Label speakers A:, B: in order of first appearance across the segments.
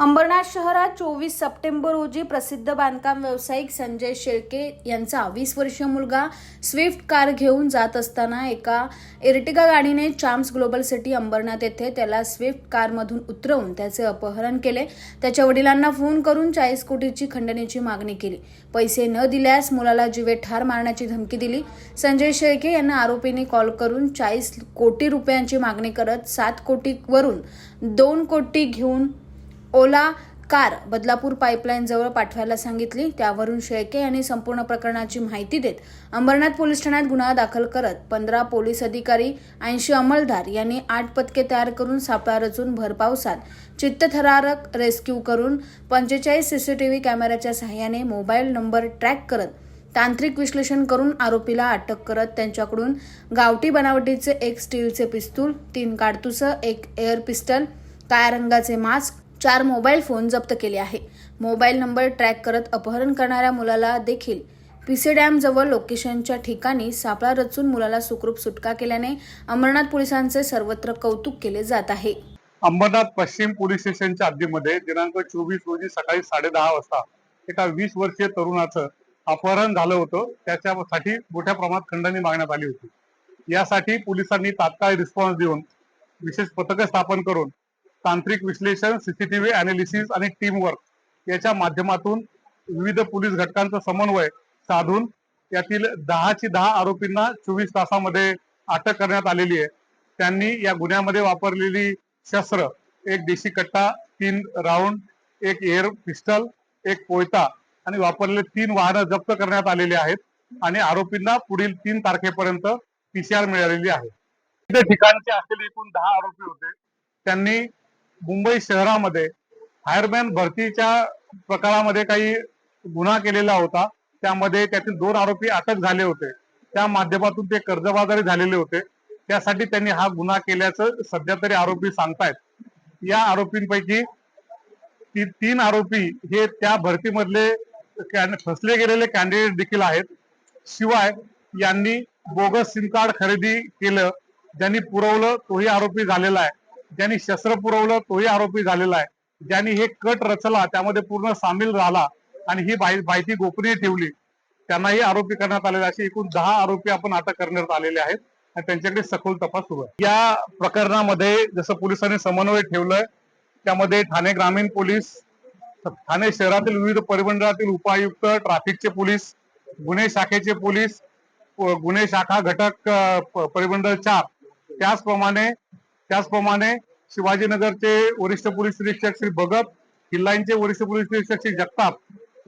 A: अंबरनाथ शहरात चोवीस सप्टेंबर रोजी प्रसिद्ध बांधकाम व्यावसायिक संजय शेळके यांचा वीस वर्षीय मुलगा स्विफ्ट कार घेऊन जात असताना एका एर्टिगा गाडीने चाम्स ग्लोबल सिटी अंबरनाथ येथे त्याला स्विफ्ट कारमधून उतरवून त्याचे अपहरण केले. त्याच्या वडिलांना फोन करून चाळीस कोटीची खंडणीची मागणी केली. पैसे न दिल्यास मुलाला जीवे ठार मारण्याची धमकी दिली. संजय शेळके यांना आरोपीने कॉल करून चाळीस कोटी रुपयांची मागणी करत सात कोटीवरून दोन कोटी घेऊन ओला कार बदलापूर पाईपलाईन जवळ पाठवायला सांगितली. त्यावरून शेळके यांनी संपूर्ण प्रकरणाची माहिती देत अंबरनाथ पोलीस ठाण्यात गुन्हा दाखल करत पंधरा पोलीस अधिकारी ऐंशी अंमलदार यांनी आठ पथके तयार करून सापळा रचून भरपावसात चित्तथरारक रेस्क्यू करून पंचेचाळीस सीसीटीव्ही कॅमेऱ्याच्या सहाय्याने मोबाईल नंबर ट्रॅक करत तांत्रिक विश्लेषण करून आरोपीला अटक करत त्यांच्याकडून गावठी बनावटीचे एक स्टीलचे पिस्तूल तीन काडतुसं एक एअर पिस्टल काळ्या रंगाचे मास्क चार मोबाईल फोन जप्त केले आहे. मोबाईल नंबर ट्रॅक करत अपहरण करणाऱ्या मुलाला देखील पीसी डॅम जवळ लोकेशनच्या ठिकाणी सापळा रचून मुलाला सुखरूप सुटका केल्याने अंबरनाथ पोलिसांचे सर्वत्र कौतुक केले जात आहे.
B: अंबरनाथ पश्चिम पोलीस स्टेशनच्या हद्दीमध्ये दिनांक चोवीस रोजी सकाळी साडे दहा वाजता एका वीस वर्षीय तरुणाचं अपहरण झालं होतं. त्याच्यासाठी मोठ्या प्रमाणात खंडणी मागण्यात आली होती. यासाठी पोलिसांनी तात्काळ रिस्पॉन्स देऊन विशेष पथकं स्थापन करून तांत्रिक विश्लेषण सीसीटीव्ही अनालिसिस आणि टीम वर्क याच्या माध्यमातून विविध पोलीस घटकांचा समन्वय साधून यातील दहाची दहा आरोपींना चोवीस तासामध्ये अटक करण्यात आलेली आहे. त्यांनी या गुन्ह्यामध्ये वापरलेली शस्त्र एक देशी कट्टा तीन राऊंड एक एअर पिस्टल एक कोयता आणि वापरलेले तीन वाहनं जप्त करण्यात आलेली आहेत आणि आरोपींना पुढील तीन तारखेपर्यंत पीसीआर मिळालेली आहे. ठिकाणचे असलेले एकूण दहा आरोपी होते. त्यांनी मुंबई शहरामध्ये फायरमॅन भरतीच्या प्रकारामध्ये काही गुन्हा केलेला होता. त्यामध्ये त्यातील दोन आरोपी अटक झाले होते. त्या माध्यमातून ते कर्जबाजारी झालेले होते. त्यासाठी त्यांनी हा गुन्हा केल्याचं सध्या तरी आरोपी सांगतायत. या आरोपींपैकी ती तीन आरोपी हे त्या भरतीमधले फसले गेलेले कॅन्डिडेट देखील आहेत. शिवाय यांनी बोगस सिम कार्ड खरेदी केलं. ज्यांनी पुरवलं तोही आरोपी झालेला आहे. ज्यांनी शस्त्र पुरवलं तोही आरोपी झालेला आहे. ज्यांनी हे कट रचला त्यामध्ये पूर्ण सामील झाला आणि ही माहिती गोपनीय ठेवली त्यांनाही आरोपी करण्यात आलेले असे एकूण दहा आरोपी आपण अटक करण्यात आलेले आहेत आणि त्यांच्याकडे सखोल तपास सुरू आहे. या प्रकरणामध्ये जसं पोलिसांनी समन्वय ठेवलंय त्यामध्ये ठाणे ग्रामीण पोलीस ठाणे शहरातील विविध परिमंडळातील उपायुक्त ट्रॅफिकचे पोलीस गुन्हे शाखेचे पोलीस गुन्हे शाखा घटक परिमंडळ चार त्याचप्रमाणे त्याचप्रमाणे शिवाजीनगरचे वरिष्ठ पोलीस निरीक्षक श्री भगत किल्लाईनचे वरिष्ठ पोलीस निरीक्षक श्री जगताप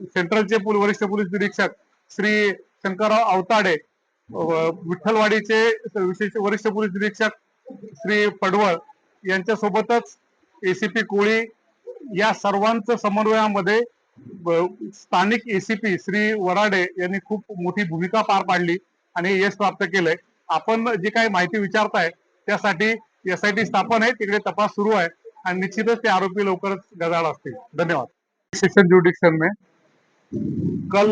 B: सेंट्रलचे वरिष्ठ पोलीस निरीक्षक श्री शंकरराव अवताडे विठ्ठलवाडीचे विशेष वरिष्ठ पोलीस निरीक्षक श्री पडवळ यांच्यासोबतच एसीपी कोळी या सर्वांचं समन्वयामध्ये स्थानिक एसीपी श्री वराडे यांनी खूप मोठी भूमिका पार पाडली आणि यश प्राप्त केलंय. आपण जे काही माहिती विचारताय त्यासाठी एसआयटी स्थापन आहे तिकडे तपास सुरू आहे आणि निश्चितच ते आरोपी लवकरच गजाड असतील. धन्यवाद. सेक्शन जुडिक्शन में? कल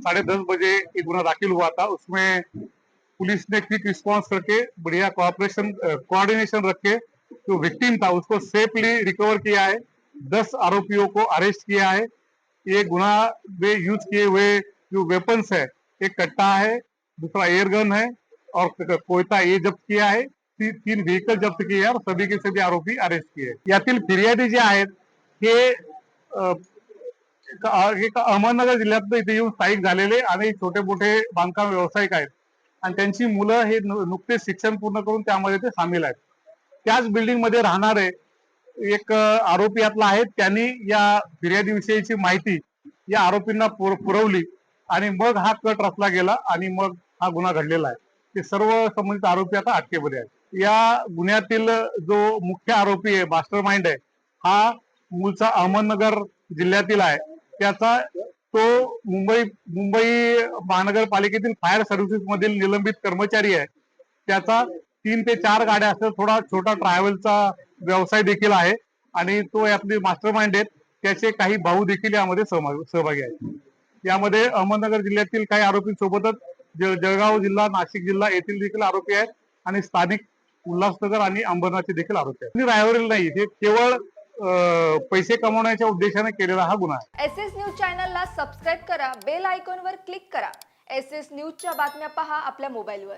B: साढ़े दस बजे एक गुना दाखिल हुआ था उसमें पुलिस ने क्विक रिस्पांस करके बढ़िया कोऑपरेशन कोऑर्डिनेशन रख के जो विक्टिम था उसको सेफली रिकवर किया है दस आरोपियों को अरेस्ट किया है। ये गुना में यूज़ किए हुए जो वेपन्स है एक कट्टा है दूसरा एयर गन है और कोयता ये जब्त किया है। तीन व्हेकल जप्त किए और सभी के सभी आरोपी अरेस्ट किए यातील फिर्यादी जे आहेत हे अहमदनगर जिल्ह्यात इथे येऊन स्थायिक झालेले आणि छोटे मोठे बांधकाम व्यावसायिक आहेत. आणि त्यांची मुलं हे नुकतेच शिक्षण पूर्ण करून त्यामध्ये ते सामील आहेत. त्याच बिल्डिंगमध्ये राहणारे एक आरोपी यातला आहे. त्यांनी या फिर्यादीविषयीची माहिती या आरोपींना पुरवली आणि मग हा कट रचला गेला आणि मग हा गुन्हा घडलेला आहे. ते सर्व संबंधित आरोपी आता अटकेमध्ये आहेत. या गुन्ह्यातील जो मुख्य आरोपी आहे मास्टर माइंड आहे हा मूळचा अहमदनगर जिल्ह्यातील आहे. त्याचा तो मुंबई मुंबई महानगरपालिकेतील फायर सर्व्हिसेस मधील निलंबित कर्मचारी आहे. त्याचा तीन ते चार गाड्या असतात. थोडा छोटा ट्रॅव्हलचा व्यवसाय देखील आहे आणि तो यातले मास्टर माइंड आहेत. त्याचे काही भाऊ देखील यामध्ये सहभागी सहभागी आहेत. यामध्ये अहमदनगर जिल्ह्यातील काही आरोपींसोबतच जळगाव जिल्हा नाशिक जिल्हा येथील देखील आरोपी आहेत आणि स्थानिक उल्हासनगर आणि अंबरनाथचे देखील आरोपी आहेत. रायवरील नाही हे केवळ पैसे कमवण्याच्या उद्देशाने केलेला हा गुन्हा आहे.
C: एस एस न्यूज चॅनलला सबस्क्राईब करा बेल आयकॉनवर क्लिक करा. एस एस न्यूजच्या बातम्या पहा आपल्या मोबाईलवर.